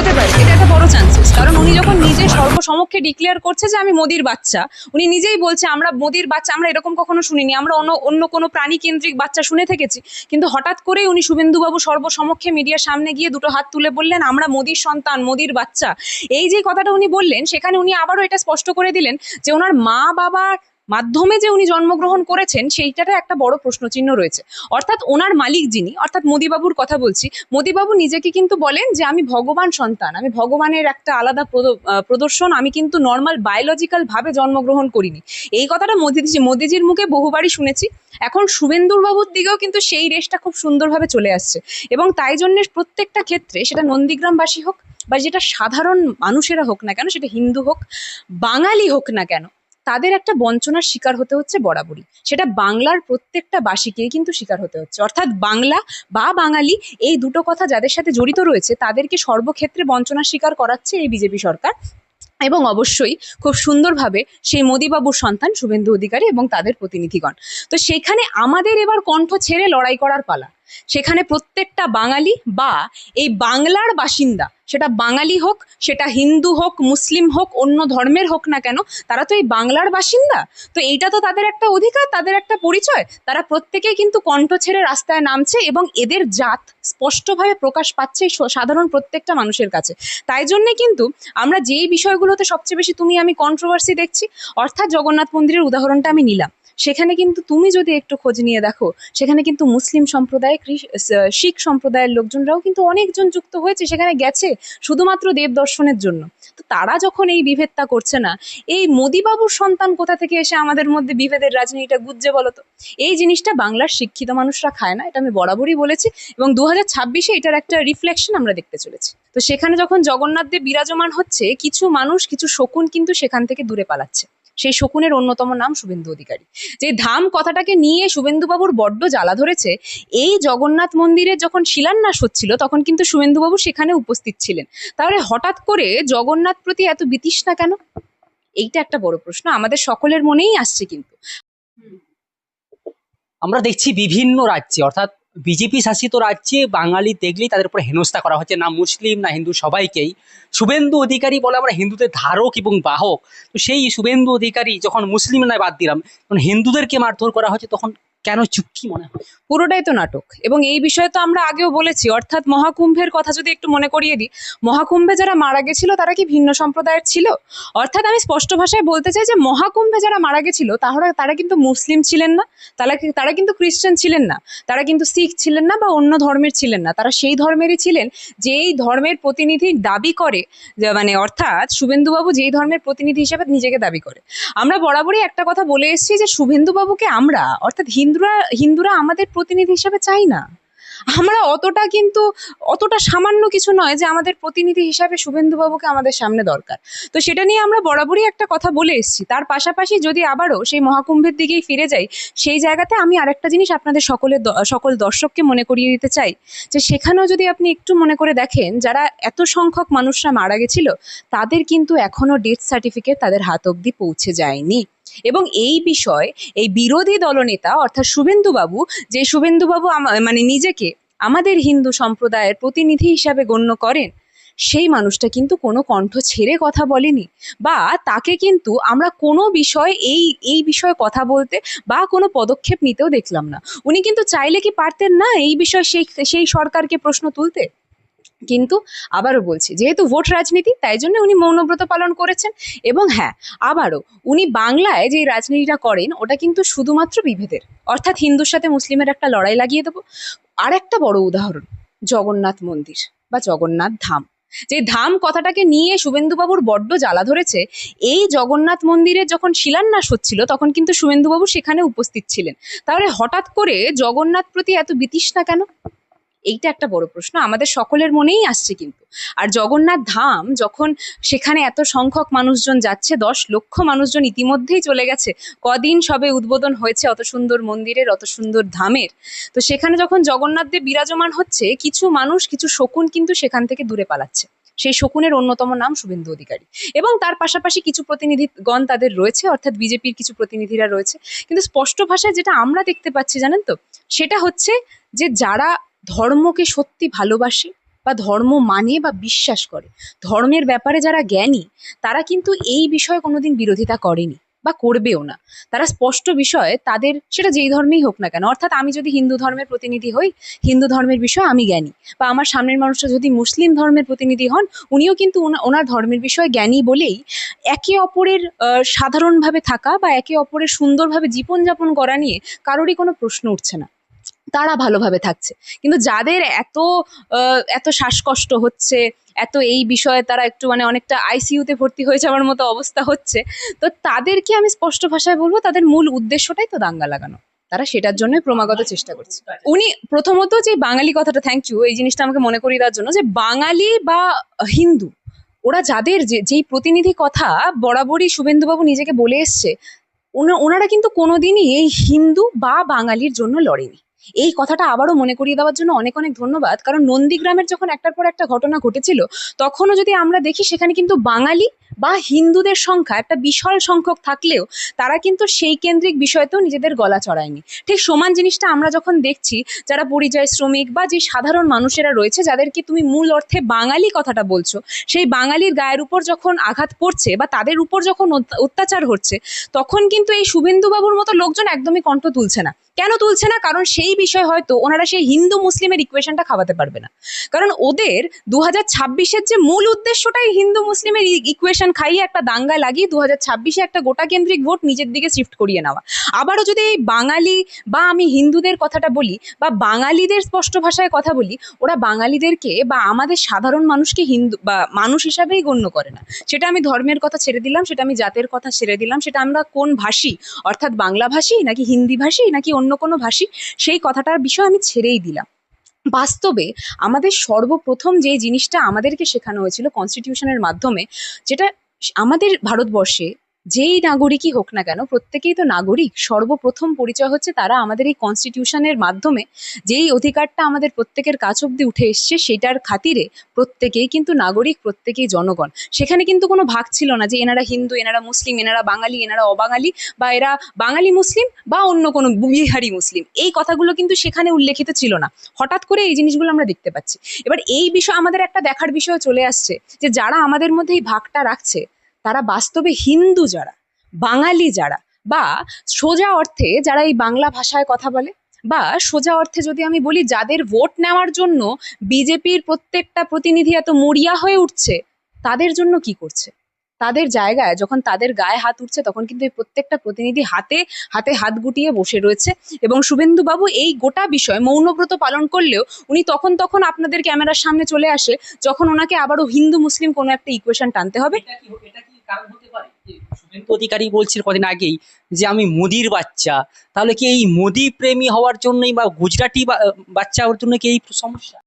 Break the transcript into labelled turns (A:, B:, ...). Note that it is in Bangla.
A: হতে পারে, এটা একটা বড় চান্সেস কারণ উনি যখন নিজে সর্বসমক্ষে ডিক্লেয়ার করছে যে আমি মোদির বাচ্চা, উনি নিজেই বলছে, আমরা মোদির বাচ্চা, আমরা এরকম কখনো শুনিনি, আমরা অন্য অন্য কোনো প্রাণী কেন্দ্রিক বাচ্চা শুনে থেকেছি। কিন্তু হঠাৎ করেই উনি শুভেন্দুবাবু সর্বসমক্ষে মিডিয়ার সামনে গিয়ে দুটো হাত তুলে বললেন, আমরা মোদির সন্তান, মোদির বাচ্চা। এই যে কথাটা উনি বললেন, সেখানে উনি আবারও এটা স্পষ্ট করে দিলেন যে ওনার মা বাবার মাধ্যমে যে উনি জন্মগ্রহণ করেছেন সেইটাতে একটা বড় প্রশ্নচিহ্ন রয়েছে। অর্থাৎ ওনার মালিক যিনি, অর্থাৎ মোদিবাবুর কথা বলছি, মোদিবাবু নিজেকে কিন্তু বলেন যে, আমি ভগবান সন্তান, আমি ভগবানের একটা আলাদা প্রদ- প্রদর্শন, আমি কিন্তু নর্মাল বায়োলজিক্যাল ভাবে জন্মগ্রহণ করিনি। এই কথাটা মোদিজি, মোদিজির মুখে বহুবারই শুনেছি। এখন শুভেন্দুর বাবুর দিকেও কিন্তু সেই রেসটা খুব সুন্দরভাবে চলে আসছে। এবং তাই জন্য প্রত্যেকটা ক্ষেত্রে, সেটা নন্দীগ্রামবাসী হোক বা যেটা সাধারণ মানুষেরা হোক না কেন, সেটা হিন্দু হোক, বাঙালি হোক না কেন তাদের একটা বঞ্চনার শিকার হতে হচ্ছে বরাবরই। সেটা বাংলার প্রত্যেকটা বাসীকেই কিন্তু শিকার হতে হচ্ছে। অর্থাৎ বাংলা বা বাঙালি এই দুটো কথা যাদের সাথে জড়িত রয়েছে, তাদেরকে সর্বক্ষেত্রে বঞ্চনার শিকার করাচ্ছে এই বিজেপি সরকার। এবং অবশ্যই খুব সুন্দরভাবে সেই মোদিবাবুর সন্তান শুভেন্দু অধিকারী এবং তাদের প্রতিনিধিগণ। তো সেখানে আমাদের এবার কণ্ঠ ছেড়ে লড়াই করার পালা। সেখানে প্রত্যেকটা বাঙালি বা এই বাংলার বাসিন্দা, সেটা বাঙালি হোক, সেটা হিন্দু হোক, মুসলিম হোক, অন্য ধর্মের হোক না কেন, তারা তো এই বাংলার বাসিন্দা। তো এইটা তো তাদের একটা অধিকার, তাদের একটা পরিচয়। তারা প্রত্যেকেই কিন্তু কণ্ঠ ছেড়ে রাস্তায় নামছে এবং এদের জাত স্পষ্টভাবে প্রকাশ পাচ্ছে সাধারণ প্রত্যেকটা মানুষের কাছে। তাই জন্যে কিন্তু আমরা যেই বিষয়গুলোতে সবচেয়ে বেশি তুমি আমি কন্ট্রোভার্সি দেখছি, অর্থাৎ জগন্নাথ মন্দিরের উদাহরণটা আমি নিলাম। সেখানে কিন্তু তুমি যদি একটু খোঁজ নিয়ে দেখো, সেখানে কিন্তু মুসলিম সম্প্রদায় শিখ সম্প্রদায়ের লোকজনরাও কিন্তু অনেকজন যুক্ত হয়েছে, সেখানে গেছে শুধুমাত্র দেব দর্শনের জন্য। তো তারা যখন এই বিভেদটা করছে না, এই মোদিবাবুর সন্তান কোথা থেকে এসে আমাদের মধ্যে বিভেদের রাজনীতিটা গুজ্জে বলতো এই জিনিসটা বাংলার শিক্ষিত মানুষরা খায় না, এটা আমি বরাবরই বলেছি এবং দু হাজার ছাব্বিশে এটার একটা রিফ্লেকশন আমরা দেখতে চলেছি। তো সেখানে যখন জগন্নাথ দেব বিরাজমান হচ্ছে, কিছু মানুষ, কিছু শকুন কিন্তু সেখান থেকে দূরে পালাচ্ছে। সেই শকুনের অন্যতম নাম শুভেন্দু অধিকারী। যে ধাম কথাটাকে নিয়ে শুভেন্দুবাবুর বড্ড জ্বালা ধরেছে, এই জগন্নাথ মন্দিরে যখন শিলান্যাস হচ্ছিল, তখন কিন্তু শুভেন্দুবাবু সেখানে উপস্থিত ছিলেন। তাহলে হঠাৎ করে জগন্নাথ প্রতি এত বিতৃষ্ণা কেন? এইটা একটা বড় প্রশ্ন, আমাদের সকলের মনেই আসছে কিন্তু।
B: আমরা দেখছি বিভিন্ন রাজ্যে, অর্থাৎ বিজেপি শাসিত রাজ্যে বাঙালি দেখলেই তাদের উপরে হেনস্থা করা হচ্ছে, না মুসলিম, না হিন্দু, সবাইকেই। শুভেন্দু অধিকারী বলে আমরা হিন্দুদের ধারক এবং বাহক। তো সেই শুভেন্দু অধিকারী যখন মুসলিম নয় বাদ দিলাম, তখন হিন্দুদেরকে মারধর করা হচ্ছে, তখন কেন কি মনে হয়?
A: পুরোটাই তো নাটক। এবং এই বিষয়ে তো আমরা আগেও বলেছি, অর্থাৎ মহাকুম্ভের কথা যদি একটু মনে করিয়ে দিই, মহাকুম্ভে যারা মারা গেছিল তারা কি ভিন্ন সম্প্রদায়ের ছিল? অর্থাৎ আমি স্পষ্ট ভাষায় বলতে চাই যে মহাকুম্ভে যারা মারা গেছিল, তাহলে তারা কিন্তু মুসলিম ছিলেন না তারা তারা কিন্তু খ্রিস্টান ছিলেন না, তারা কিন্তু শিখ ছিলেন না বা অন্য ধর্মের ছিলেন না, তারা সেই ধর্মেরই ছিলেন যেই ধর্মের প্রতিনিধি দাবি করে মানে অর্থাৎ শুভেন্দুবাবু যেই ধর্মের প্রতিনিধি হিসেবে নিজেকে দাবি করে। আমরা বরাবরই একটা কথা বলে এসেছি যে শুভেন্দুবাবুকে আমরা, অর্থাৎ হিন্দুরা হিন্দুরা আমাদের প্রতিনিধি হিসেবে চাই না। আমরা অতটা কিন্তু, অতটা সামান্য কিছু নয় যে আমাদের প্রতিনিধি হিসাবে শুভেন্দুবাবুকে আমাদের সামনে দরকার। তো সেটা নিয়ে আমরা বরাবরই একটা কথা বলে এসেছি। তার পাশাপাশি যদি আবারও সেই মহাকুম্ভের দিকেই ফিরে যাই, সেই জায়গাতে আমি আরেকটা জিনিস আপনাদের সকলের সকল দর্শককে মনে করিয়ে দিতে চাই। যে সেখানেও যদি আপনি একটু মনে করে দেখেন, যারা এত সংখ্যক মানুষরা মারা গেছিল, তাদের কিন্তু এখনও ডেথ সার্টিফিকেট তাদের হাত অবধি পৌঁছে যায়নি। এবং এই বিষয়, এই বিরোধী দলনেতা অর্থাৎ শুভেন্দুবাবু, যে শুভেন্দুবাবু মানে নিজেকে আমাদের হিন্দু সম্প্রদায়ের প্রতিনিধি হিসাবে গণ্য করেন, সেই মানুষটা কিন্তু কোনো কণ্ঠ ছেড়ে কথা বলেনি বা তাকে কিন্তু আমরা কোনো বিষয় এই এই বিষয়ে কথা বলতে বা কোনো পদক্ষেপ নিতেও দেখলাম না। উনি কিন্তু চাইলে কি পারতেন না এই বিষয়ে সেই সেই সরকারকে প্রশ্ন তুলতে? কিন্তু আবারও বলছি, যেহেতু ভোট রাজনীতি, তাই জন্য উনি মৌনব্রত পালন করেছেন এবং হ্যাঁ আবারও উনি বাংলায় যে রাজনীতিটা করেন, ওটা কিন্তু শুধুমাত্র বিভেদের। অর্থাৎ হিন্দুর সাথে মুসলিমের একটা লড়াই লাগিয়ে দেবো। আর একটা বড় উদাহরণ, জগন্নাথ মন্দির বা জগন্নাথ ধাম। যে ধাম কথাটাকে নিয়ে শুভেন্দুবাবুর বড্ড জ্বালা ধরেছে, এই জগন্নাথ মন্দিরে যখন শিলান্যাস হচ্ছিল, তখন কিন্তু শুভেন্দুবাবু সেখানে উপস্থিত ছিলেন। তাহলে হঠাৎ করে জগন্নাথ প্রতি এত বিতৃষ্ণা কেন? এইটা একটা বড় প্রশ্ন। আমাদের সকলের মনেই আসছে কিন্তু। আর জগন্নাথ ধাম যখন সেখানে এত সংখ্যক মানুষজন যাচ্ছে, দশ লক্ষ মানুষজন ইতিমধ্যেই চলে গেছে, কদিন সবে উদ্বোধন হয়েছে অত সুন্দর মন্দিরের, অত সুন্দর ধামের। তো সেখানে যখন জগন্নাথ দেব বিরাজমান হচ্ছে, কিছু মানুষ, কিছু শকুন কিন্তু সেখান থেকে দূরে পালাচ্ছে। সেই শকুনের অন্যতম নাম শুভেন্দু অধিকারী। এবং তার পাশাপাশি কিছু প্রতিনিধিগণ তাদের রয়েছে, অর্থাৎ বিজেপির কিছু প্রতিনিধিরা রয়েছে। কিন্তু স্পষ্ট ভাষায় যেটা আমরা দেখতে পাচ্ছি জানেন তো, সেটা হচ্ছে যে যারা ধর্মকে সত্যি ভালোবাসে বা ধর্ম মানে বা বিশ্বাস করে। ধর্মের ব্যাপারে যারা জ্ঞানী, তারা কিন্তু এই বিষয়ে কোনোদিন বিরোধিতা করেনি বা করবেও না। তারা স্পষ্ট বিষয়ে তাদের, সেটা যেই ধর্মেই হোক না কেন, অর্থাৎ আমি যদি হিন্দু ধর্মের প্রতিনিধি হই, হিন্দু ধর্মের বিষয়ে আমি জ্ঞানী বা আমার সামনের মানুষটা যদি মুসলিম ধর্মের প্রতিনিধি হন, উনিও কিন্তু ওনার ধর্মের বিষয়ে জ্ঞানী বলেই একে অপরের সাধারণভাবে থাকা বা একে অপরের সুন্দরভাবে জীবনযাপন করা নিয়ে কারোরই কোনো প্রশ্ন উঠছে না। তারা ভালোভাবে থাকছে। কিন্তু যাদের এত এত শ্বাসকষ্ট হচ্ছে, এত এই বিষয়ে তারা একটু মানে অনেকটা আইসিইউতে ভর্তি হয়ে যাওয়ার মতো অবস্থা হচ্ছে, তো তাদেরকে আমি স্পষ্ট ভাষায় বলব, তাদের মূল উদ্দেশ্যটাই তো দাঙ্গা লাগানো। তারা সেটার জন্যই ক্রমাগত চেষ্টা করছে। উনি প্রথমত যে বাঙালি কথাটা থ্যাংক ইউ এই জিনিসটা আমাকে মনে করিয়ে দেওয়ার জন্য যে বাঙালি বা হিন্দু, ওরা যাদের যে, যেই প্রতিনিধি কথা বরাবরই শুভেন্দুবাবু নিজেকে বলে এসছে, ওনা- ওনারা কিন্তু কোনোদিনই এই হিন্দু বা বাঙালির জন্য লড়েনি। এই কথাটা আবারও মনে করিয়ে দেওয়ার জন্য অনেক অনেক ধন্যবাদ। কারণ নন্দীগ্রামের যখন একটার পর একটা ঘটনা ঘটেছিল, তখনও যদি আমরা দেখি, সেখানে কিন্তু বাঙালি বা হিন্দুদের সংখ্যা একটা বিশাল সংখ্যক থাকলেও তারা কিন্তু সেই কেন্দ্রিক বিষয়তেও নিজেদের গলা চড়ায়নি। ঠিক সমান জিনিসটা আমরা যখন দেখছি, যারা পরিযায়ী শ্রমিক বা যে সাধারণ মানুষেরা রয়েছে, যাদেরকে তুমি মূল অর্থে বাঙালি কথাটা বলছো, সেই বাঙালির গায়ের উপর যখন আঘাত পড়ছে বা তাদের উপর যখন অত্যা- অত্যাচার হচ্ছে, তখন কিন্তু এই শুভেন্দুবাবুর মতো লোকজন একদমই কণ্ঠ তুলছে না। কেন তুলছে না? কারণ সেই বিষয় হয়তো ওনারা সেই হিন্দু মুসলিমের ইকুয়েশনটা খাওয়াতে পারবে না। কারণ ওদের দু হাজার ছাব্বিশের যে মূল উদ্দেশ্যটাই হিন্দু মুসলিমের ইকুয়েশন খাইয়ে একটা দাঙ্গা লাগিয়ে দু হাজার ছাব্বিশে একটা গোটা কেন্দ্রিক ভোট নিজের দিকে শিফট করিয়ে নেওয়া। আবারও যদি এই বাঙালি বা আমি হিন্দুদের কথাটা বলি বা বাঙালিদের স্পষ্ট ভাষায় কথা বলি, ওরা বাঙালিদেরকে বা আমাদের সাধারণ মানুষকে হিন্দু বা মানুষ হিসাবেই গণ্য করে না। সেটা আমি ধর্মের কথা ছেড়ে দিলাম, সেটা আমি জাতের কথা ছেড়ে দিলাম, সেটা আমরা কোন ভাষী? অর্থাৎ বাংলা ভাষী নাকি হিন্দি ভাষী নাকি অন্য কোনো ভাষী? সেই কথাটার বিষয় আমি ছেড়েই দিলাম। বাস্তবে আমাদের সর্বপ্রথম যে জিনিসটা আমাদেরকে শেখানো হয়েছিল কনস্টিটিউশনের মাধ্যমে, যেটা আমাদের ভারতবর্ষে যেই নাগরিকই হোক না কেন, প্রত্যেকেই তো নাগরিক। সর্বপ্রথম পরিচয় হচ্ছে তারা আমাদের এই কনস্টিটিউশনের মাধ্যমে। যেই অধিকারটা আমাদের প্রত্যেকের কাছ অব্দি উঠে এসছে, সেটার খাতিরে প্রত্যেকেই কিন্তু নাগরিক, প্রত্যেকেই জনগণ। সেখানে কিন্তু কোনো ভাগ ছিল না যে এনারা হিন্দু, এনারা মুসলিম, এনারা বাঙালি, এনারা অবাঙালি, বা এরা বাঙালি মুসলিম, বা অন্য কোনো বিহারি মুসলিম। এই কথাগুলো কিন্তু সেখানে উল্লেখিত ছিল না। হঠাৎ করে এই জিনিসগুলো আমরা দেখতে পাচ্ছি। এবার এই বিষয়, আমাদের একটা দেখার বিষয় চলে আসছে যে যারা আমাদের মধ্যে এই ভাগটা রাখছে তারা বাস্তবে হিন্দু যারা, বাঙালি যারা, বা সোজা অর্থে যারা এই বাংলা ভাষায় কথা বলে, বা সোজা অর্থে যদি আমি বলি যাদের ভোট নেওয়ার জন্য বিজেপির প্রত্যেকটা প্রতিনিধি এত মরিয়া হয়ে উঠছে, তাদের জন্য কি করছে? তাদের জায়গায় যখন তাদের গায়ে হাত উঠছে, তখন কিন্তু এই প্রত্যেকটা প্রতিনিধি হাতে হাতে হাত গুটিয়ে বসে রয়েছে এবং শুভেন্দু বাবু এই গোটা বিষয় মৌনব্রত পালন করলেও উনি তখন তখন আপনাদের ক্যামেরার সামনে চলে আসে, যখন ওনাকে আবারও হিন্দু মুসলিম কোনো একটা ইকুয়েশন টানতে হবে।
B: শুভেন্দু অধিকারী বলছিল কদিন আগেই যে আমি মোদির বাচ্চা। তাহলে কি এই মোদি প্রেমী হওয়ার জন্যই বা গুজরাটি বাচ্চা হওয়ার জন্য কি এই সমস্যা?